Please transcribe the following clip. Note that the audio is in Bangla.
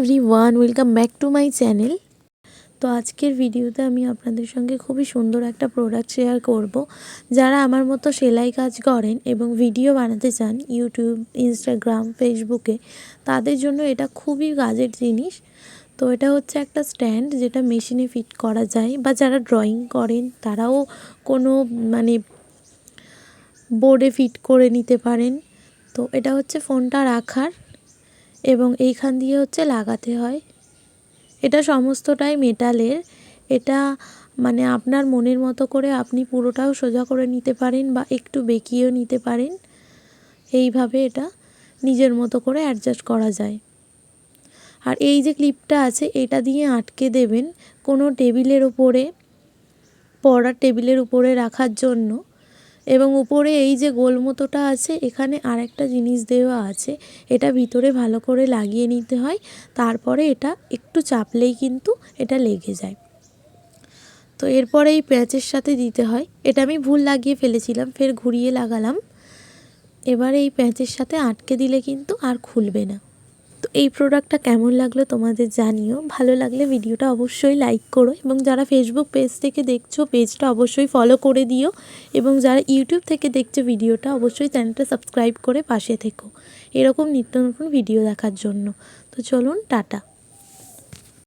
Everyone welcome back to my channel তো আজকের ভিডিওতে আমি আপনাদের সঙ্গে খুবই সুন্দর একটা প্রোডাক্ট শেয়ার করব। যারা আমার মতো সেলাই কাজ করেন এবং ভিডিও বানাতে চান ইউটিউব ইনস্টাগ্রাম ফেসবুকে তাদের জন্য এটা খুবই কাজের জিনিস। তো এটা হচ্ছে একটা স্ট্যান্ড যেটা মেশিনে ফিট করা যায় বা যারা ড্রয়িং করেন, তারাও কোনো মানে বোর্ডে ফিট করে নিতে পারেন। তো এটা হচ্ছে ফোনটা রাখার। এবং এইখান দিয়ে হচ্ছে লাগাতে হয়। এটা সমস্তটাই মেটালের। এটা মানে আপনার মনের মতো করে আপনি পুরোটাও সোজা করে নিতে পারেন বা একটু বেঁকিয়েও নিতে পারেন। এইভাবে এটা নিজের মতো করে অ্যাডজাস্ট করা যায়। আর এই যে ক্লিপটা আছে, এটা দিয়ে আটকে দেবেন কোনো টেবিলের ওপরে পড়ার টেবিলের উপরে রাখার জন্য। এবং উপরে এই যে গোল মতোটা আছে, এখানে আরেকটা জিনিস দেওয়া আছে, এটা ভিতরে ভালো করে লাগিয়ে নিতে হয়, তারপরে এটা একটু চাপলেই কিন্তু এটা লেগে যায়। তো এরপরে এই প্যাচের সাথে দিতে হয়। এটা আমি ভুল লাগিয়ে ফেলেছিলাম, ফের ঘুরিয়ে লাগালাম। এবার এই প্যাচের সাথে আটকে দিলে কিন্তু আর খুলবে না। এই প্রোডাক্টটা কেমন লাগল তোমাদের জানিও। ভালো লাগলে ভিডিওটা অবশ্যই লাইক করো এবং যারা ফেসবুক পেজ থেকে দেখছ পেজটা অবশ্যই ফলো করে দিও এবং যারা ইউটিউব থেকে দেখছ ভিডিওটা অবশ্যই চ্যানেলটা সাবস্ক্রাইব করে পাশে থেকো। এরকম নিত্য নতুন ভিডিও দেখার জন্য। তো চলুন, টাটা।